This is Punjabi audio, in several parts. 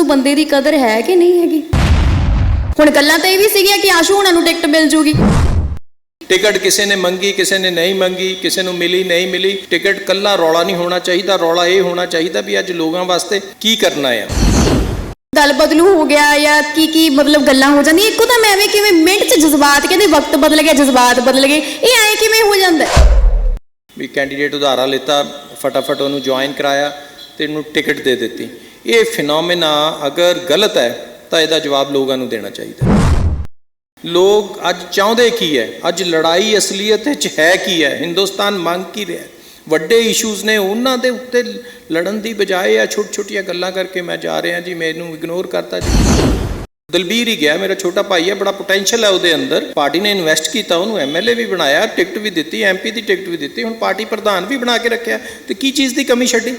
ਨੂੰ ਬੰਦੇ ਦੀ ਕਦਰ ਹੈ ਕਿ ਨਹੀਂ ਹੈਗੀ? ਹੁਣ ਗੱਲਾਂ ਤਾਂ ਇਹ ਵੀ ਸੀਗੀਆਂ ਕਿ ਆਸ਼ੂ ਹੁਣਾਂ ਨੂੰ ਟਿਕਟ ਮਿਲ ਜੂਗੀ। ਟਿਕਟ ਕਿਸੇ ਨੇ ਮੰਗੀ ਕਿਸੇ ਨੇ ਨਹੀਂ ਮੰਗੀ ਕਿਸੇ ਨੂੰ ਮਿਲੀ ਨਹੀਂ ਮਿਲੀ ਟਿਕਟ ਕੱਲਾ ਰੌਲਾ ਨਹੀਂ ਹੋਣਾ ਚਾਹੀਦਾ ਰੌਲਾ ਇਹ ਹੋਣਾ ਚਾਹੀਦਾ ਵੀ ਅੱਜ ਲੋਕਾਂ ਵਾਸਤੇ ਕੀ ਕਰਨਾ ਆ। ਦਲ ਬਦਲੂ ਹੋ ਗਿਆ ਜਾਂ ਕੀ ਕੀ ਮਤਲਬ ਗੱਲਾਂ ਹੋ ਜਾਂਦੀਆਂ? ਇੱਕੋ ਤਾਂ ਮੈਂ ਐਵੇਂ ਕਿਵੇਂ ਮਿੰਟ 'ਚ ਜਜ਼ਬਾਤ ਕਹਿੰਦੇ ਵਕਤ ਬਦਲ ਗਿਆ ਜਜ਼ਬਾਤ ਬਦਲ ਗਏ। ਇਹ ਐਂ ਕਿਵੇਂ ਹੋ ਜਾਂਦਾ? ਹੈ? ਵੀ ਕੈਂਡੀਡੇਟ ਉਧਾਰਾ ਲਿੱਤਾ ਫਟਾਫਟ ਉਹਨੂੰ ਜੁਆਇਨ ਕਰਾਇਆ ਤੇ ਇਹਨੂੰ ਟਿਕਟ ਦੇ ਦਿੱਤੀ। ਇਹ ਫਿਨੋਮੀਨਾ ਅਗਰ ਗਲਤ ਹੈ, ਤਾਂ ਇਹਦਾ ਜਵਾਬ ਲੋਕਾਂ ਨੂੰ ਦੇਣਾ ਚਾਹੀਦਾ। ਲੋਕ ਅੱਜ ਚਾਹੁੰਦੇ ਕੀ ਹੈ? ਅੱਜ ਲੜਾਈ ਅਸਲੀਅਤ ਵਿੱਚ ਹੈ ਕੀ ਹੈ? ਹਿੰਦੁਸਤਾਨ ਮੰਗ ਕੀ ਰਿਹਾ ਵੱਡੇ ਇਸ਼ੂਜ਼ ਨੇ ਉਹਨਾਂ ਦੇ ਉੱਤੇ ਲੜਨ ਦੀ ਬਜਾਏ ਆ ਛੋਟ ਛੋਟੀਆਂ ਗੱਲਾਂ ਕਰਕੇ ਮੈਂ ਜਾ ਰਿਹਾ ਜੀ, ਮੈਨੂੰ ਇਗਨੋਰ ਕਰਤਾ ਜੀ। ਦਲਬੀਰ ਹੀ ਗਿਆ, ਮੇਰਾ ਛੋਟਾ ਭਾਈ ਹੈ, ਬੜਾ ਪੋਟੈਂਸ਼ੀਅਲ ਹੈ ਉਹਦੇ ਅੰਦਰ। ਪਾਰਟੀ ਨੇ ਇਨਵੈਸਟ ਕੀਤਾ, ਉਹਨੂੰ ਐਮਐਲਏ ਵੀ ਬਣਾਇਆ ਟਿਕਟ ਵੀ ਦਿੱਤੀ ਐਮਪੀ ਦੀ ਟਿਕਟ ਵੀ ਦਿੱਤੀ, ਹੁਣ ਪਾਰਟੀ ਪ੍ਰਧਾਨ ਵੀ ਬਣਾ ਕੇ ਰੱਖਿਆ, ਤੇ ਕੀ ਚੀਜ਼ ਦੀ ਕਮੀ ਛੱਡੀ?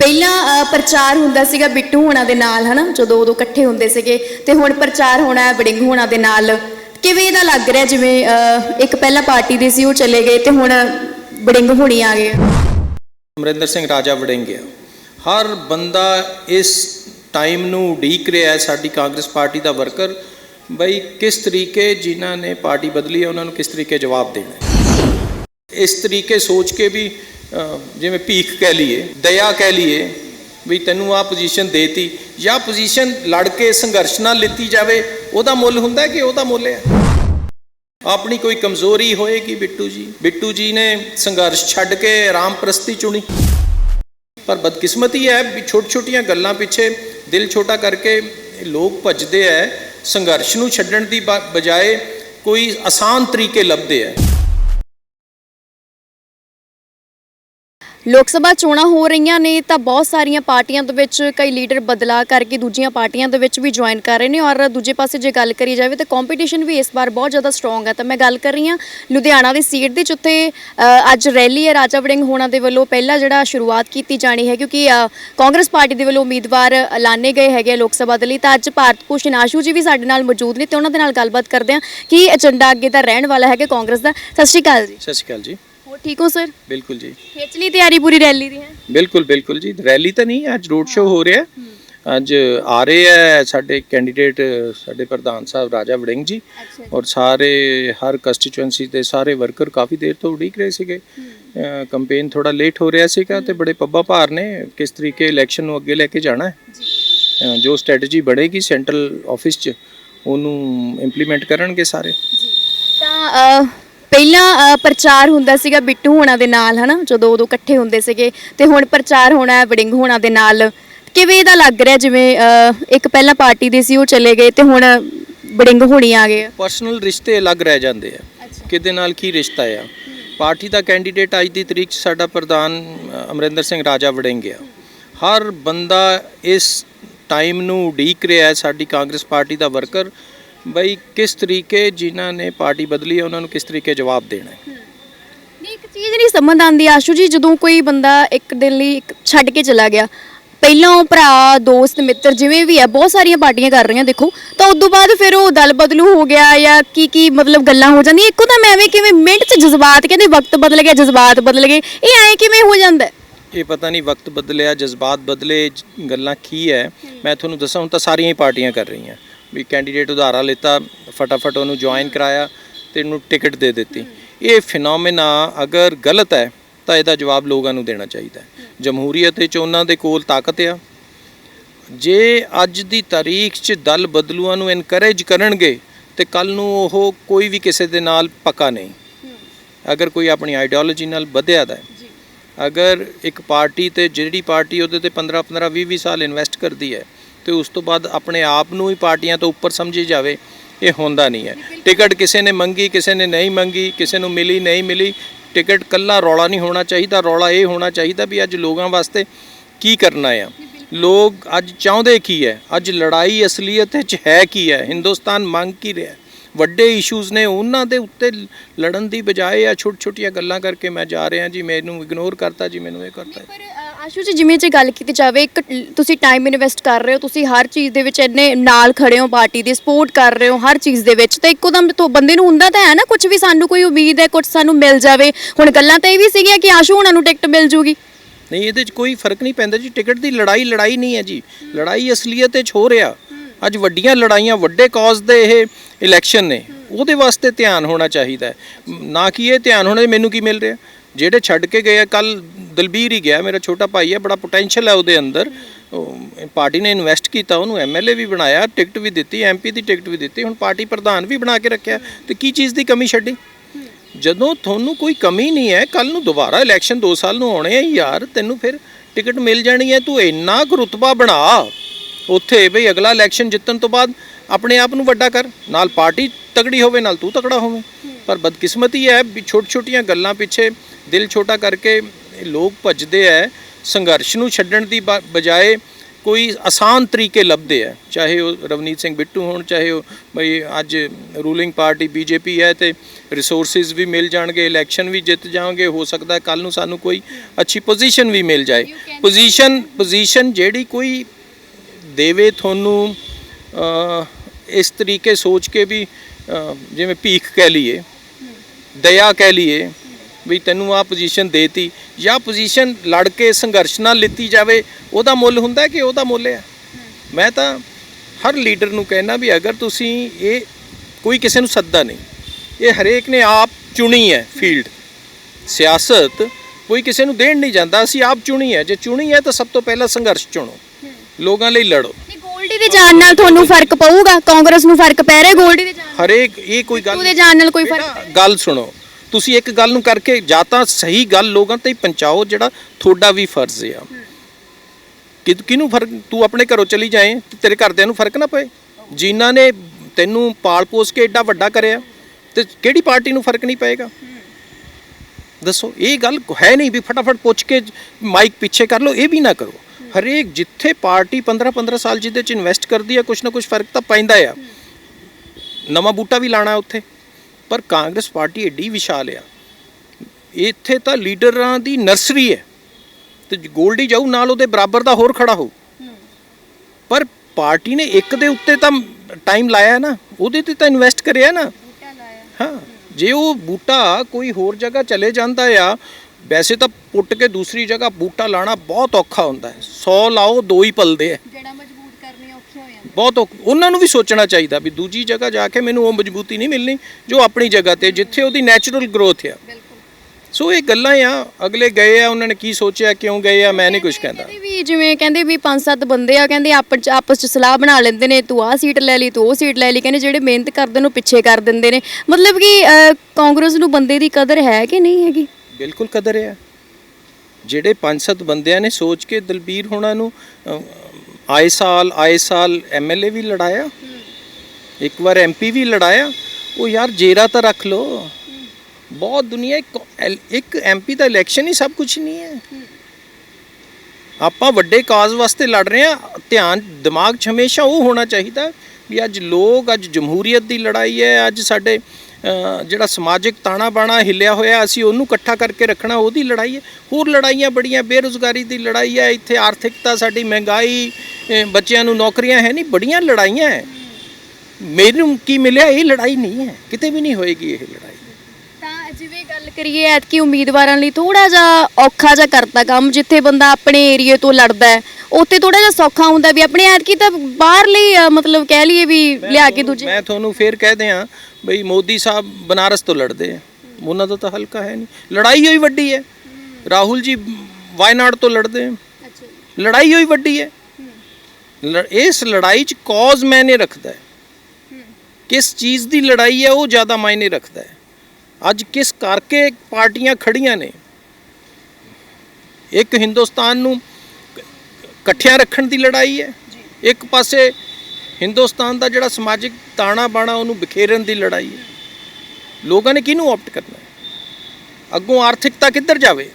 ਪਹਿਲਾਂ ਪ੍ਰਚਾਰ ਹੁੰਦਾ ਸੀਗਾ ਬਿੱਟੂ ਹੋਣਾ ਦੇ ਨਾਲ ਹਨਾ? ਜਦੋਂ ਉਦੋਂ ਇਕੱਠੇ ਹੁੰਦੇ ਸੀਗੇ ਤੇ ਹੁਣ ਪ੍ਰਚਾਰ ਹੋਣਾ ਬੜਿੰਗ ਹੋਣਾ ਦੇ ਨਾਲ। ਕਿਵੇਂ ਇਹਦਾ ਲੱਗ ਰਿਹਾ? ਜਿਵੇਂ ਅ, ਇੱਕ ਪਹਿਲਾਂ ਪਾਰਟੀ ਦੇ ਸੀ ਉਹ ਚਲੇ ਗਏ ਤੇ ਹੁਣ ਬੜਿੰਗ ਹੋਣੀ ਆ ਗਏ। ਅਮਰਿੰਦਰ ਸਿੰਘ ਰਾਜਾ ਵੜਿੰਗਿਆ। ਹਰ ਬੰਦਾ ਇਸ ਟਾਈਮ ਨੂੰ ਉਡੀਕ ਰਿਹਾ ਹੈ ਸਾਡੀ ਕਾਂਗਰਸ ਪਾਰਟੀ ਦਾ ਵਰਕਰ ਬਈ ਕਿਸ ਤਰੀਕੇ ਜਿਨ੍ਹਾਂ ਨੇ ਪਾਰਟੀ ਬਦਲੀ ਹੈ ਉਹਨਾਂ ਨੂੰ ਕਿਸ ਤਰੀਕੇ ਜਵਾਬ ਦੇਣਾ ਹੈ। ਇਸ ਤਰੀਕੇ ਸੋਚ ਕੇ ਵੀ ਜਿਵੇਂ ਭੀਖ ਕਹਿ ਲਈਏ, ਦਇਆ ਕਹਿ ਲਈਏ, ਵੀ ਤੈਨੂੰ ਆ ਪੋਜੀਸ਼ਨ ਦੇਤੀ, ਜਾਂ ਪੋਜੀਸ਼ਨ ਲੜ ਕੇ ਸੰਘਰਸ਼ ਨਾਲ ਲਿੱਤੀ ਜਾਵੇ, ਉਹਦਾ ਮੁੱਲ ਹੁੰਦਾ ਕਿ ਉਹਦਾ ਮੁੱਲ ਹੈ? ਆਪਣੀ ਕੋਈ ਕਮਜ਼ੋਰੀ ਹੋਏਗੀ ਬਿੱਟੂ ਜੀ? ਬਿੱਟੂ ਜੀ ਨੇ ਸੰਘਰਸ਼ ਛੱਡ ਕੇ ਆਰਾਮ ਪ੍ਰਸਤੀ ਚੁਣੀ। ਪਰ ਬਦਕਿਸਮਤੀ ਹੈ ਵੀ ਛੋਟ ਛੋਟੀਆਂ ਗੱਲਾਂ ਪਿੱਛੇ ਦਿਲ ਛੋਟਾ ਕਰਕੇ ਲੋਕ ਭੱਜਦੇ ਐ ਸੰਘਰਸ਼ ਨੂੰ ਛੱਡਣ ਦੀ ਬ- ਬਜਾਏ ਕੋਈ ਆਸਾਨ ਤਰੀਕੇ ਲੱਭਦੇ ਐ ਲੋਕ ਸਭਾ ਚੋਣਾਂ ਹੋ ਰਹੀਆਂ ਨੇ ਤਾਂ ਬਹੁਤ ਸਾਰੀਆਂ ਪਾਰਟੀਆਂ ਦੇ ਵਿੱਚ ਕਈ ਲੀਡਰ ਬਦਲਾ ਕਰਕੇ ਦੂਜੀਆਂ ਪਾਰਟੀਆਂ ਦੇ ਵਿੱਚ ਵੀ ਜੁਆਇਨ ਕਰ ਰਹੇ ਨੇ ਔਰ ਦੂਜੇ ਪਾਸੇ ਜੇ ਗੱਲ ਕਰੀ ਜਾਵੇ ਤਾਂ ਕੰਪੀਟੀਸ਼ਨ ਵੀ ਇਸ ਵਾਰ ਬਹੁਤ ਜ਼ਿਆਦਾ ਸਟਰੋਂਗ ਹੈ ਤਾਂ ਮੈਂ ਗੱਲ ਕਰ ਰਹੀ ਹਾਂ ਲੁਧਿਆਣਾ ਦੀ ਸੀਟ ਦੀ ਜਿੱਥੇ ਅੱਜ ਰੈਲੀ ਹੈ ਰਾਜਾ ਵੜਿੰਗ ਹੋਣਾ ਦੇ ਵੱਲੋਂ ਪਹਿਲਾ ਜਿਹੜਾ ਸ਼ੁਰੂਆਤ ਕੀਤੀ ਜਾਣੀ ਹੈ ਕਿਉਂਕਿ ਕਾਂਗਰਸ ਪਾਰਟੀ ਦੇ ਵੱਲੋਂ ਉਮੀਦਵਾਰ ਐਲਾਨੇ ਗਏ ਹੈਗੇ ਆ ਲੋਕ ਸਭਾ ਦੇ ਲਈ। ਤਾਂ ਅੱਜ ਭਾਰਤ ਭੂਸ਼ਣ ਆਸ਼ੂ ਜੀ ਵੀ ਸਾਡੇ ਨਾਲ ਮੌਜੂਦ ਨੇ ਤੇ ਉਹਨਾਂ ਦੇ ਨਾਲ ਗੱਲਬਾਤ ਕਰਦੇ ਹਾਂ ਕਿ ਏਜੰਡਾ ਅੱਗੇ ਦਾ ਰਹਿਣ ਵਾਲਾ ਹੈਗਾ ਕਾਂਗਰਸ ਦਾ। ਸਤਿ ਸ਼੍ਰੀ ਅਕਾਲ ਜੀ। ਸਤਿ ਸ਼੍ਰੀ ਅਕਾਲ ਜੀ। ਠੀਕ ਹੋ ਸਰ ਬਿਲਕੁਲ ਜੀ। ਖਿੱਚ ਲਈ ਤਿਆਰੀ ਪੂਰੀ ਰੈਲੀ ਦੀ ਹੈ? ਬਿਲਕੁਲ ਬਿਲਕੁਲ ਜੀ। ਰੈਲੀ ਤਾਂ ਨਹੀਂ ਅੱਜ ਰੋਡ ਸ਼ੋਅ ਹੋ ਰਿਹਾ। ਅੱਜ ਆ ਰਹੇ ਐ ਸਾਡੇ ਕੈਂਡੀਡੇਟ ਸਾਡੇ ਪ੍ਰਧਾਨ ਸਾਹਿਬ ਰਾਜਾ ਵੜਿੰਗ ਜੀ। ਔਰ ਸਾਰੇ ਹਰ ਕੰਸਟੀਚੁਐਂਸੀ ਦੇ ਸਾਰੇ ਵਰਕਰ ਕਾਫੀ ਦੇਰ ਤੋਂ ਉਡੀਕ ਰਹੇ ਸੀਗੇ। ਕੰਪੇਨ ਥੋੜਾ ਲੇਟ ਹੋ ਰਿਹਾ ਸੀਗਾ ਤੇ ਬੜੇ ਪੱਬਾ ਭਾਰ ਨੇ ਕਿਸ ਤਰੀਕੇ ਇਲੈਕਸ਼ਨ ਨੂੰ ਅੱਗੇ ਲੈ ਕੇ ਜਾਣਾ ਹੈ। ਜੋ। ਸਟ੍ਰੈਟਜੀ ਬਣੇਗੀ ਸੈਂਟਰਲ ਆਫਿਸ 'ਚ ਉਹਨੂੰ ਇੰਪਲੀਮੈਂਟ ਕਰਨਗੇ ਸਾਰੇ। ਤਾਂ ਪਹਿਲਾਂ ਪ੍ਰਚਾਰ ਹੁੰਦਾ ਸੀਗਾ ਬਿੱਟੂ ਹੋਣਾ ਦੇ ਨਾਲ ਹਨਾ? ਜਦੋਂ ਉਦੋਂ ਇਕੱਠੇ ਹੁੰਦੇ ਸੀਗੇ। ਤੇ ਹੁਣ ਪ੍ਰਚਾਰ ਹੋਣਾ ਹੈ ਬੜਿੰਗ ਹੋਣਾ ਦੇ ਨਾਲ। ਕਿਵੇਂ ਇਹਦਾ ਲੱਗ ਰਿਹਾ? ਜਿਵੇਂ ਇੱਕ ਪਹਿਲਾਂ ਪਾਰਟੀ ਦੇ ਸੀ ਉਹ ਚਲੇ ਗਏ ਤੇ ਹੁਣ ਬੜਿੰਗ ਹੋਣੀ ਆ ਗਏ ਪਰਸਨਲ ਰਿਸ਼ਤੇ ਅਲੱਗ ਰਹਿ ਜਾਂਦੇ ਆ। ਕਿਹਦੇ ਨਾਲ ਕੀ ਰਿਸ਼ਤਾ ਆ? ਪਾਰਟੀ ਦਾ ਕੈਂਡੀਡੇਟ ਅੱਜ ਦੀ ਤਰੀਕ ਸਾਡਾ ਪ੍ਰਧਾਨ ਅਮਰਿੰਦਰ ਸਿੰਘ ਰਾਜਾ ਵੜਿੰਗ ਆ। ਹਰ ਬੰਦਾ ਇਸ ਟਾਈਮ ਨੂੰ ਉਡੀਕ ਰਿਹਾ ਹੈ। ਸਾਡੀ ਕਾਂਗਰਸ ਪਾਰਟੀ ਦਾ ਵਰਕਰ ਬਈ ਕਿਸ ਤਰੀਕੇ ਜਿਨ੍ਹਾਂ ਨੇ ਪਾਰਟੀ ਬਦਲੀ ਹੈ ਉਹਨਾਂ ਨੂੰ ਕਿਸ ਤਰੀਕੇ ਜਵਾਬ ਦੇਣਾ ਹੈ? ਨਹੀਂ ਇੱਕ ਚੀਜ਼ ਨਹੀਂ ਸਮਝ ਆਉਂਦੀ ਆਸ਼ੂ ਜੀ ਜਦੋਂ ਕੋਈ ਬੰਦਾ ਇੱਕ ਦਿਨ ਲਈ ਇੱਕ ਛੱਡ ਕੇ ਚਲਾ ਗਿਆ ਪਹਿਲਾਂ ਉਹ ਭਰਾ ਦੋਸਤ ਮਿੱਤਰ ਜਿਵੇਂ ਵੀ ਹੈ ਬਹੁਤ ਸਾਰੀਆਂ ਪਾਰਟੀਆਂ ਕਰ ਰਹੀਆਂ ਦੇਖੋ ਤਾਂ ਉਸ ਤੋਂ ਬਾਅਦ ਫਿਰ ਉਹ ਦਲ ਬਦਲੂ ਹੋ ਗਿਆ ਜਾਂ ਕੀ ਕੀ ਮਤਲਬ ਗੱਲਾਂ ਹੋ ਜਾਂਦੀਆਂ ਇੱਕੋ ਤਾਂ ਮੈਂ ਐਵੇਂ ਕਿਵੇਂ ਮਿੰਟ 'ਚ ਜਜ਼ਬਾਤ ਕਹਿੰਦੇ ਵਕਤ ਬਦਲ ਗਿਆ ਜਜ਼ਬਾਤ ਬਦਲ ਗਏ ਇਹ ਐਂ ਕਿਵੇਂ ਹੋ ਜਾਂਦਾ? ਇਹ ਪਤਾ ਨਹੀਂ ਵਕਤ ਬਦਲਿਆ ਜਜ਼ਬਾਤ ਬਦਲੇ ਗੱਲਾਂ ਕੀ ਹੈ। ਮੈਂ ਤੁਹਾਨੂੰ ਦੱਸਾਂ ਹੁਣ ਤਾਂ ਸਾਰੀਆਂ ਹੀ ਪਾਰਟੀਆਂ ਕਰ ਰਹੀਆਂ। ਵੀ ਕੈਂਡੀਡੇਟ ਉਧਾਰਾ ਲਿੱਤਾ ਫਟਾਫਟ ਉਹਨੂੰ ਜੁਆਇਨ ਕਰਾਇਆ ਤੇ ਇਹਨੂੰ ਟਿਕਟ ਦੇ ਦਿੱਤੀ। ਇਹ ਫਿਨੋਮੇਨਾ ਅਗਰ ਗਲਤ ਹੈ ਤਾਂ ਇਹਦਾ ਜਵਾਬ ਲੋਕਾਂ ਨੂੰ ਦੇਣਾ ਚਾਹੀਦਾ ਹੈ। ਜਮਹੂਰੀਅਤ ਵਿੱਚ ਉਹਨਾਂ ਦੇ ਕੋਲ ਤਾਕਤ ਆ। ਜੇ ਅੱਜ ਦੀ ਤਾਰੀਖ 'ਚ ਦਲ ਬਦਲੂਆਂ ਨੂੰ ਐਨਕਰੇਜ ਕਰਨਗੇ ਤੇ ਕੱਲ ਨੂੰ ਉਹ ਕੋਈ ਵੀ ਕਿਸੇ ਦੇ ਨਾਲ ਪੱਕਾ ਨਹੀਂ। ਅਗਰ ਕੋਈ ਆਪਣੀ ਆਈਡੀਓਲੋਜੀ ਨਾਲ ਵਧਿਆ ਦਾ ਅਗਰ ਇੱਕ ਪਾਰਟੀ ਤੇ ਜਿਹੜੀ ਪਾਰਟੀ ਉਹਦੇ ਤੇ 15 15 20 20 ਸਾਲ ਇਨਵੈਸਟ ਕਰਦੀ ਹੈ ਤੇ ਉਸ ਤੋਂ ਬਾਅਦ ਆਪਣੇ ਆਪ ਨੂੰ ਹੀ ਪਾਰਟੀਆਂ ਤੋਂ ਉੱਪਰ ਸਮਝੀ ਜਾਵੇ, ਇਹ ਹੁੰਦਾ ਨਹੀਂ ਹੈ। ਟਿਕਟ ਕਿਸੇ ਨੇ ਮੰਗੀ, ਕਿਸੇ ਨੇ ਨਹੀਂ ਮੰਗੀ, ਕਿਸੇ ਨੂੰ ਮਿਲੀ, ਨਹੀਂ ਮਿਲੀ, ਟਿਕਟ ਕੱਲਾ ਰੌਲਾ ਨਹੀਂ ਹੋਣਾ ਚਾਹੀਦਾ, ਰੌਲਾ ਇਹ ਹੋਣਾ ਚਾਹੀਦਾ ਵੀ ਅੱਜ ਲੋਕਾਂ ਵਾਸਤੇ ਕੀ ਕਰਨਾ ਆ। ਲੋਕ ਅੱਜ ਚਾਹੁੰਦੇ ਕੀ ਹੈ? ਅੱਜ ਲੜਾਈ ਅਸਲੀਅਤ ਵਿੱਚ ਹੈ ਕੀ ਹੈ? ਹਿੰਦੁਸਤਾਨ ਮੰਗ ਕੀ ਰਿਹਾ ਵੱਡੇ ਇਸ਼ੂਜ਼ ਨੇ, ਉਹਨਾਂ ਦੇ ਉੱਤੇ ਲੜਨ ਦੀ ਬਜਾਏ ਆ ਛੋਟ ਛੋਟੀਆਂ ਗੱਲਾਂ ਕਰਕੇ ਮੈਂ ਜਾ ਰਿਹਾ ਜੀ, ਮੈਨੂੰ ਇਗਨੋਰ ਕਰਤਾ ਜੀ, ਮੈਨੂੰ ਇਹ ਕਰਤਾ ਪਰ ਆਸ਼ੂ ਜੀ, ਜਿਵੇਂ ਜੇ ਗੱਲ ਕੀਤੀ ਜਾਵੇ, ਇੱਕ ਤੁਸੀਂ ਟਾਈਮ ਇਨਵੈਸਟ ਕਰ ਰਹੇ ਹੋ, ਤੁਸੀਂ ਹਰ ਚੀਜ਼ ਦੇ ਵਿੱਚ ਇੰਨੇ ਨਾਲ ਖੜੇ ਹੋ ਪਾਰਟੀ ਦੀ ਸਪੋਰਟ ਕਰ ਰਹੇ ਹੋ ਹਰ ਚੀਜ਼ ਦੇ ਵਿੱਚ, ਤਾਂ ਇੱਕੋਦਮ ਤੋਂ ਬੰਦੇ ਨੂੰ ਹੁੰਦਾ ਤਾਂ ਹੈ ਨਾ ਕੁਝ ਵੀ ਸਾਨੂੰ ਕੋਈ ਉਮੀਦ ਹੈ ਕੁਝ ਸਾਨੂੰ ਮਿਲ ਜਾਵੇ। ਹੁਣ ਗੱਲਾਂ ਤਾਂ ਇਹ ਵੀ ਸੀਗੀਆਂ ਕਿ ਆਸ਼ੂ ਹੁਣਾਂ ਨੂੰ ਟਿਕਟ ਮਿਲ ਜੂਗੀ। ਨਹੀਂ, ਇਹਦੇ 'ਚ ਕੋਈ ਫ਼ਰਕ ਨਹੀਂ ਪੈਂਦਾ ਜੀ ਟਿਕਟ ਦੀ ਲੜਾਈ ਲੜਾਈ ਨਹੀਂ ਹੈ ਜੀ। ਲੜਾਈ ਅਸਲੀਅਤ 'ਚ ਹੋ ਰਿਹਾ। ਅੱਜ ਵੱਡੀਆਂ ਲੜਾਈਆਂ, ਵੱਡੇ ਕੌਜ਼ ਦੇ ਇਹ ਇਲੈਕਸ਼ਨ ਨੇ, ਉਹਦੇ ਵਾਸਤੇ ਧਿਆਨ ਹੋਣਾ ਚਾਹੀਦਾ ਨਾ ਕਿ ਇਹ ਧਿਆਨ ਹੋਣਾ, ਮੈਨੂੰ ਕੀ ਮਿਲ ਰਿਹਾ? ਜਿਹੜੇ ਛੱਡ ਕੇ ਗਏ ਕੱਲ ਦਲਬੀਰ ਹੀ ਗਿਆ, ਮੇਰਾ ਛੋਟਾ ਭਾਈ ਹੈ ਬੜਾ ਪੋਟੈਂਸ਼ੀਅਲ ਹੈ ਉਹਦੇ ਅੰਦਰ। ਪਾਰਟੀ ਨੇ ਇਨਵੈਸਟ ਕੀਤਾ, ਉਹਨੂੰ ਐਮਐਲਏ ਵੀ ਬਣਾਇਆ ਟਿਕਟ ਵੀ ਦਿੱਤੀ ਐਮਪੀ ਦੀ ਟਿਕਟ ਵੀ ਦਿੱਤੀ, ਹੁਣ ਪਾਰਟੀ ਪ੍ਰਧਾਨ ਵੀ ਬਣਾ ਕੇ ਰੱਖਿਆ। ਤੇ ਕੀ ਚੀਜ਼ ਦੀ ਕਮੀ ਛੱਡੀ? ਜਦੋਂ ਤੁਹਾਨੂੰ ਕੋਈ ਕਮੀ ਨਹੀਂ ਹੈ ਕੱਲ ਨੂੰ ਦੁਬਾਰਾ ਇਲੈਕਸ਼ਨ 2 ਸਾਲ ਨੂੰ ਆਉਣੇ ਆ ਯਾਰ, ਤੈਨੂੰ ਫਿਰ ਟਿਕਟ ਮਿਲ ਜਾਣੀ ਹੈ, ਤੂੰ ਇੰਨਾ ਕੁ ਰੁਤਬਾ ਬਣਾ। ਉੱਥੇ ਬਈ ਅਗਲਾ ਇਲੈਕਸ਼ਨ ਜਿੱਤਣ ਤੋਂ ਬਾਅਦ ਆਪਣੇ ਆਪ ਨੂੰ ਵੱਡਾ ਕਰ, ਨਾਲ ਪਾਰਟੀ ਤਗੜੀ ਹੋਵੇ, ਨਾਲ ਤੂੰ ਤਗੜਾ ਹੋਵੇਂ। ਪਰ ਬਦਕਿਸਮਤੀ ਹੈ ਵੀ ਛੋਟੀ ਛੋਟੀਆਂ ਗੱਲਾਂ ਪਿੱਛੇ ਦਿਲ ਛੋਟਾ ਕਰਕੇ ਲੋਕ ਭੱਜਦੇ ਐ ਸੰਘਰਸ਼ ਨੂੰ ਛੱਡਣ ਦੀ ਬਜਾਏ ਕੋਈ ਆਸਾਨ ਤਰੀਕੇ ਲੱਭਦੇ ਆ ਚਾਹੇ ਉਹ ਰਵਨੀਤ ਸਿੰਘ ਬਿੱਟੂ ਹੋਣ ਚਾਹੇ ਉਹ ਬਈ ਅੱਜ ਰੂਲਿੰਗ ਪਾਰਟੀ ਬੀਜੇਪੀ ਹੈ ਤੇ ਰਿਸੋਰਸਿਸ ਵੀ ਮਿਲ ਜਾਣਗੇ ਇਲੈਕਸ਼ਨ ਵੀ ਜਿੱਤ ਜਾਵਾਂਗੇ ਹੋ ਸਕਦਾ ਕੱਲ ਨੂੰ ਸਾਨੂੰ ਕੋਈ ਅੱਛੀ ਪੋਜੀਸ਼ਨ ਵੀ ਮਿਲ ਜਾਏ। ਪੋਜੀਸ਼ਨ ਪੋਜੀਸ਼ਨ ਜਿਹੜੀ ਕੋਈ ਦੇਵੇ ਤੁਹਾਨੂੰ ਇਸ ਤਰੀਕੇ ਸੋਚ ਕੇ ਵੀ ਜਿਵੇਂ ਭੀਖ ਕਹਿ ਲਈਏ। ਦਇਆ ਕਹਿ ਲਈਏ ਵੀ ਤੈਨੂੰ ਆ ਪੋਜੀਸ਼ਨ ਦੇਤੀ ਜਾਂ ਪੋਜੀਸ਼ਨ ਲੜ ਕੇ ਸੰਘਰਸ਼ ਨਾਲ ਲਿੱਤੀ ਜਾਵੇ ਉਹਦਾ ਮੁੱਲ ਹੁੰਦਾ ਕਿ ਉਹਦਾ ਮੁੱਲ ਹੈ? ਮੈਂ ਤਾਂ ਹਰ ਲੀਡਰ ਨੂੰ ਕਹਿਣਾ ਵੀ ਅਗਰ ਤੁਸੀਂ ਇਹ ਕੋਈ ਕਿਸੇ ਨੂੰ ਸੱਦਾ ਨਹੀਂ ਇਹ ਹਰੇਕ ਨੇ ਆਪ ਚੁਣੀ ਹੈ ਫੀਲਡ ਸਿਆਸਤ ਕੋਈ ਕਿਸੇ ਨੂੰ ਦੇਣ ਨਹੀਂ ਜਾਂਦਾ ਅਸੀਂ ਆਪ ਚੁਣੀ ਹੈ। ਜੇ ਚੁਣੀ ਹੈ ਤਾਂ ਸਭ ਤੋਂ ਪਹਿਲਾਂ ਸੰਘਰਸ਼ ਚੁਣੋ। ਲੋਕਾਂ ਲਈ ਲੜੋ। ਗੋਲਡੀ ਦੇ ਜਾਣ ਨਾਲ ਤੁਹਾਨੂੰ ਫ਼ਰਕ ਪਊਗਾ? ਕਾਂਗਰਸ ਨੂੰ ਫ਼ਰਕ ਪੈ ਰਿਹਾ ਗੋਲਡੀ ਦੇ ਜਾਣ ਨਾਲ? ਹਰੇਕ ਇਹ ਕੋਈ ਗੱਲ ਉਹਦੇ ਜਾਣ ਨਾਲ ਕੋਈ ਫ਼ਰਕ ਬੇਟਾ, ਗੱਲ ਸੁਣੋ। ਤੁਸੀਂ ਇੱਕ ਗੱਲ ਨੂੰ ਕਰਕੇ ਜਾਂ ਤਾਂ ਸਹੀ ਗੱਲ ਲੋਕਾਂ ਤੇ ਪਹੁੰਚਾਓ ਜਿਹੜਾ ਤੁਹਾਡਾ ਵੀ ਫਰਜ਼ ਆ। ਕਿ ਕਿਹਨੂੰ ਫ਼ਰਕ ਤੂੰ ਆਪਣੇ ਘਰੋਂ ਚਲੀ ਜਾਏ ਤੇ ਤੇਰੇ ਘਰਦਿਆਂ ਨੂੰ ਫ਼ਰਕ ਨਾ ਪਏ ਜਿਨ੍ਹਾਂ ਨੇ ਤੈਨੂੰ ਪਾਲ ਪੋਸ ਕੇ ਐਡਾ ਵੱਡਾ ਕਰਿਆ ਤੇ ਕਿਹੜੀ ਪਾਰਟੀ ਨੂੰ ਫ਼ਰਕ ਨਹੀਂ ਪਏਗਾ? ਦੱਸੋ ਇਹ ਗੱਲ ਹੈ ਨਹੀਂ ਵੀ ਫਟਾਫਟ ਪੁੱਛ ਕੇ ਮਾਈਕ ਪਿੱਛੇ ਕਰ ਲਓ ਇਹ ਵੀ ਨਾ ਕਰੋ। ਹਰੇਕ ਜਿੱਥੇ ਪਾਰਟੀ 15 15 ਸਾਲ ਜਿਹਦੇ ਚ ਇਨਵੈਸਟ ਕਰਦੀ ਆ ਕੁਛ ਨਾ ਕੁਛ ਫ਼ਰਕ ਤਾਂ ਪੈਂਦਾ ਆ। ਨਵਾਂ ਬੂਟਾ ਵੀ ਲਾਣਾ ਉੱਥੇ। ਪਰ ਕਾਂਗਰਸ ਪਾਰਟੀ ਏਡੀ ਵਿਸ਼ਾਲ ਆ। ਇੱਥੇ ਤਾਂ ਲੀਡਰਾਂ ਦੀ ਨਰਸਰੀ ਹੈ। ਤੇ ਗੋਲਡੀ ਜਾਊ ਨਾਲ ਉਹਦੇ ਬਰਾਬਰ ਦਾ ਹੋਰ ਖੜਾ ਹੋ ਪਰ ਪਾਰਟੀ ਨੇ ਇੱਕ ਦੇ ਉੱਤੇ ਤਾਂ ਟਾਈਮ ਲਾਇਆ ਨਾ ਉਹਦੇ ਤੇ ਤਾਂ ਇਨਵੈਸਟ ਕਰਿਆ ਨਾ। ਹਾਂ ਜੇ ਉਹ ਬੂਟਾ ਕੋਈ ਹੋਰ ਜਗ੍ਹਾ ਚਲੇ ਜਾਂਦਾ ਆ ਵੈਸੇ ਤਾਂ ਪੁੱਟ ਕੇ ਦੂਸਰੀ ਜਗ੍ਹਾ ਬੂਟਾ ਲਾਣਾ ਬਹੁਤ ਔਖਾ ਹੁੰਦਾ ਹੈ। 100 ਲਾਓ ਦੋ ਹੀ ਪਲਦੇ ਆ ਮਜ਼ਬੂਤ ਬਹੁਤ ਔਖ- ਉਹਨਾਂ ਨੂੰ ਵੀ ਸੋਚਣਾ ਚਾਹੀਦਾ ਵੀ ਦੂਜੀ ਜਗ੍ਹਾ ਜਾ ਕੇ ਮੈਨੂੰ ਉਹ ਮਜ਼ਬੂਤੀ ਨਹੀਂ ਮਿਲਣੀ ਜੋ ਆਪਣੀ ਜਗ੍ਹਾ ਤੇ ਜਿੱਥੇ ਉਹਦੀ ਨੈਚੁਰਲ ਗਰੋਥ ਆ। ਬਿਲਕੁਲ। ਸੋ ਇਹ ਗੱਲਾਂ ਆ ਅਗਲੇ ਗਏ ਆ ਉਹਨਾਂ ਨੇ ਕੀ ਸੋਚਿਆ ਕਿਉਂ ਗਏ ਆ ਮੈਂ ਨਹੀਂ ਕੁਝ ਕਹਿੰਦਾ ਕਹਿੰਦੇ। ਵੀ ਜਿਵੇਂ ਕਹਿੰਦੇ ਵੀ ਪੰਜ ਸੱਤ ਬੰਦੇ ਆ ਕਹਿੰਦੇ ਆਪਸ ਚ ਆਪਸ ਚ ਸਲਾਹ ਬਣਾ ਲੈਂਦੇ ਨੇ ਤੂੰ ਆਹ ਸੀਟ ਲੈ ਲਈ ਤੂੰ ਉਹ ਸੀਟ ਲੈ ਲਈ ਕਹਿੰਦੇ ਜਿਹੜੇ ਮਿਹਨਤ ਕਰਦੇ ਨੂੰ ਪਿੱਛੇ ਕਰ ਦਿੰਦੇ ਨੇ। ਮਤਲਬ ਕਿ ਅਹ, ਕਾਂਗਰਸ ਨੂੰ ਬੰਦੇ ਦੀ ਕਦਰ ਹੈ ਕਿ ਨਹੀਂ ਹੈਗੀ? ਬਿਲਕੁਲ ਕਦਰ ਆ। ਜਿਹੜੇ ਪੰਜ ਸੱਤ ਬੰਦਿਆਂ ਨੇ ਸੋਚ ਕੇ ਦਲਬੀਰ ਹੋਣਾ ਨੂੰ ਆਏ ਸਾਲ ਆਏ ਸਾਲ ਐਮਐਲਏ ਵੀ ਲੜਾਇਆ, ਇੱਕ ਵਾਰ ਐਮਪੀ ਵੀ ਲੜਾਇਆ, ਉਹ ਯਾਰ ਜੇਰਾ ਤਾਂ ਰੱਖ ਲੋ ਬਹੁਤ ਦੁਨੀਆ ਇੱਕ, ਐਲ- ਇੱਕ ਐਮਪੀ ਦਾ ਇਲੈਕਸ਼ਨ ਹੀ ਸਭ ਕੁਝ ਨਹੀਂ ਹੈ। ਆਪਾਂ ਵੱਡੇ ਕਾਜ਼ ਵਾਸਤੇ ਲੜ ਰਹੇ ਆ ਧਿਆਨ, ਦਿਮਾਗ 'ਚ ਹਮੇਸ਼ਾ ਉਹ ਹੋਣਾ ਚਾਹੀਦਾ ਵੀ ਅੱਜ ਲੋਕ, ਅੱਜ ਜਮਹੂਰੀਅਤ ਦੀ ਲੜਾਈ ਹੈ, ਅੱਜ ਸਾਡੇ ਜਿਹੜਾ ਸਮਾਜਿਕ ਤਾਣਾ ਬਾਣਾ ਹਿੱਲਿਆ ਹੋਇਆ ਅਸੀਂ ਉਹਨੂੰ ਇਕੱਠਾ ਕਰਕੇ ਰੱਖਣਾ ਉਹਦੀ ਲੜਾਈ ਹੈ। ਹੋਰ ਲੜਾਈਆਂ ਬੜੀਆਂ ਬੇਰੁਜ਼ਗਾਰੀ ਦੀ ਲੜਾਈ ਹੈ ਇੱਥੇ ਆਰਥਿਕਤਾ ਸਾਡੀ ਮਹਿੰਗਾਈ ਬੱਚਿਆਂ ਨੂੰ ਨੌਕਰੀਆਂ ਹੈ ਨਹੀਂ ਬੜੀਆਂ ਲੜਾਈਆਂ ਹੈ। ਮੈਨੂੰ ਕੀ ਮਿਲਿਆ ਇਹ ਲੜਾਈ ਨਹੀਂ ਹੈ ਕਿਤੇ ਵੀ ਨਹੀਂ ਹੋਏਗੀ ਇਹ ਲੜਾਈ। ਤਾਂ ਜਿਵੇਂ ਗੱਲ ਕਰੀਏ ਐਤਕੀ ਉਮੀਦਵਾਰਾਂ ਲਈ ਥੋੜਾ ਜਿਹਾ ਔਖਾ ਜਿਹਾ ਕਰਤਾ ਕੰਮ ਜਿੱਥੇ ਬੰਦਾ ਆਪਣੇ ਏਰੀਏ ਤੋਂ ਲੜਦਾ ਹੈ। ਉੱਥੇ ਥੋੜਾ ਜਿਹਾ ਸੌਖਾ ਹੁੰਦਾ ਵੀ ਆਪਣੇ ਐਤਕੀ ਤਾਂ ਬਾਹਰਲੀ ਮਤਲਬ ਕਹਿ ਲਈਏ ਵੀ ਲਿਆ ਕੇ ਦੂਜੇ ਮੈਂ ਤੁਹਾਨੂੰ ਫੇਰ ਕਹਿ ਦਿਆਂ ਬਈ ਮੋਦੀ ਸਾਹਿਬ ਬਨਾਰਸ ਤੋਂ ਲੜਦੇ ਆ। ਉਹਨਾਂ ਦਾ ਤਾਂ ਹਲਕਾ ਹੈ ਨਹੀਂ। ਲੜਾਈ ਹੋਈ ਵੱਡੀ ਹੈ। ਰਾਹੁਲ ਜੀ ਵਾਇਨਾਡ ਤੋਂ ਲੜਦੇ ਆ। ਲੜਾਈ ਹੋਈ ਵੱਡੀ ਹੈ। ਇਸ ਲੜਾਈ 'ਚ ਕੌਜ਼ ਮੈਨੇ ਰੱਖਦਾ ਹੈ। ਕਿਸ ਚੀਜ਼ ਦੀ ਲੜਾਈ ਹੈ ਉਹ ਜ਼ਿਆਦਾ ਮਾਇਨੇ ਰੱਖਦਾ ਹੈ। ਅੱਜ ਕਿਸ ਕਰਕੇ ਪਾਰਟੀਆਂ ਖੜੀਆਂ ਨੇ? ਇੱਕ ਹਿੰਦੁਸਤਾਨ ਨੂੰ ਇਕੱਠਿਆਂ ਰੱਖਣ ਦੀ ਲੜਾਈ ਹੈ। ਇੱਕ ਪਾਸੇ ਹਿੰਦੁਸਤਾਨ ਦਾ ਜਿਹੜਾ ਸਮਾਜਿਕ ਤਾਣਾ ਬਾਣਾ ਉਹਨੂੰ ਬਿਖੇਰਨ ਦੀ ਲੜਾਈ ਹੈ। ਲੋਕਾਂ ਨੇ ਕਿਹਨੂੰ ਆਪਟ ਕਰਨਾ ਅੱਗੋਂ ਆਰਥਿਕਤਾ ਕਿੱਧਰ ਜਾਵੇ?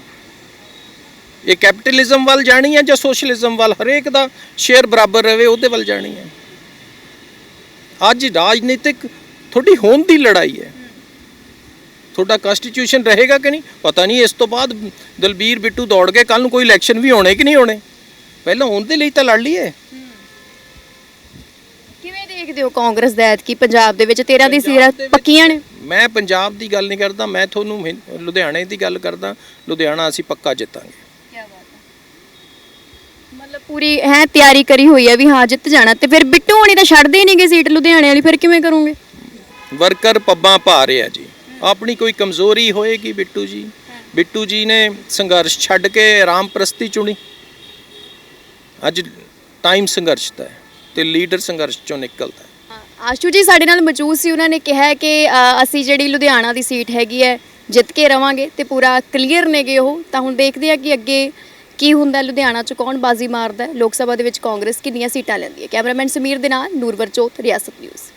ਇਹ ਕੈਪੀਟਲਿਜ਼ਮ ਵੱਲ ਜਾਣੀ ਹੈ ਜਾਂ ਸੋਸ਼ਲਿਜ਼ਮ ਵੱਲ? ਹਰੇਕ ਦਾ ਸ਼ੇਅਰ ਬਰਾਬਰ ਰਹੇ, ਉਹਦੇ ਵੱਲ ਜਾਣੀ ਹੈ। ਅੱਜ ਰਾਜਨੀਤਿਕ ਤੁਹਾਡੀ ਹੋਂਦ ਦੀ ਲੜਾਈ ਹੈ। ਤੁਹਾਡਾ ਕਨਸਟੀਟਿਊਸ਼ਨ ਰਹੇਗਾ ਕਿ ਨਹੀਂ? ਪਤਾ ਨਹੀਂ, ਇਸ ਤੋਂ ਬਾਅਦ ਦਲਬੀਰ ਬਿੱਟੂ ਦੌੜ ਕੇ ਕੱਲ ਨੂੰ ਕੋਈ ਇਲੈਕਸ਼ਨ ਵੀ ਹੋਣੇ ਕਿ ਨਹੀਂ ਹੋਣੇ? ਪਹਿਲਾਂ ਉਹਦੇ ਲਈ ਤਾਂ ਲੜ ਲਈਏ। ਦੇਖਦੇ ਹੋ ਕਾਂਗਰਸ ਦਾ ਐਤਕੀ? ਪੰਜਾਬ ਦੇ ਵਿੱਚ 13 ਦੀ ਸੀਰਾਂ ਪੱਕੀਆਂ ਨੇ? ਮੈਂ ਪੰਜਾਬ ਦੀ ਗੱਲ ਨਹੀਂ ਕਰਦਾ ਮੈਂ ਤੁਹਾਨੂੰ ਹਿੰ- ਲੁਧਿਆਣੇ ਦੀ ਗੱਲ ਕਰਦਾ ਲੁਧਿਆਣਾ ਅਸੀਂ ਪੱਕਾ ਜਿੱਤਾਂਗੇ। ਪੂਰੀ ਹੈ ਤਿਆਰੀ ਕਰੀ ਹੋਈ ਹੈ ਵੀ ਹਾਂ ਜਿੱਤ ਜਾਣਾ ਤੇ ਫਿਰ ਬਿੱਟੂ ਹੋਣੀ ਤਾਂ ਛੱਡਦੇ ਨਹੀਂਗੇ ਸੀਟ ਲੁਧਿਆਣੇ ਵਾਲੀ ਫਿਰ ਕਿਵੇਂ ਕਰੋਗੇ? ਵਰਕਰ ਪੱਬਾਂ ਪਾ ਰਿਹਾ ਜੀ। ਆਪਣੀ ਕੋਈ ਕਮਜ਼ੋਰੀ ਹੋਏਗੀ ਬਿੱਟੂ ਜੀ? ਬਿੱਟੂ ਜੀ ਨੇ ਸੰਘਰਸ਼ ਛੱਡ ਕੇ ਆਰਾਮ ਪ੍ਰਸਤੀ ਚੁਣੀ। ਅੱਜ ਟਾਈਮ ਸੰਘਰਸ਼ ਦਾ ਹੈ। ਤੇ ਲੀਡਰ ਸੰਘਰਸ਼ ਚੋਂ ਨਿਕਲਦਾ ਹੈ। ਆਸ਼ੂ ਜੀ ਸਾਡੇ ਨਾਲ ਮੌਜੂਦ ਸੀ ਉਹਨਾਂ ਨੇ ਕਿਹਾ ਕਿ ਅ, ਅਸੀਂ ਜਿਹੜੀ ਲੁਧਿਆਣਾ ਦੀ ਸੀਟ ਹੈਗੀ ਹੈ ਜਿੱਤ ਕੇ ਰਵਾਂਗੇ ਤੇ ਪੂਰਾ ਕਲੀਅਰ ਨੇਗੇ ਉਹ। ਤਾਂ ਹੁਣ ਦੇਖਦੇ ਆ ਕਿ ਅੱਗੇ ਕੀ ਹੁੰਦਾ ਲੁਧਿਆਣਾ ਚ ਕੌਣ ਬਾਜ਼ੀ ਮਾਰਦਾ ਹੈ ਲੋਕ ਸਭਾ ਦੇ ਵਿੱਚ ਕਾਂਗਰਸ ਕਿੰਨੀਆਂ ਸੀਟਾਂ ਲੈਂਦੀ ਹੈ। ਕੈਮਰਾਮੈਨ ਸਮੀਰ ਦੇ ਨਾਲ ਨੂਰਵਰ ਰਿਆਸਤ ਨਿਊਜ਼।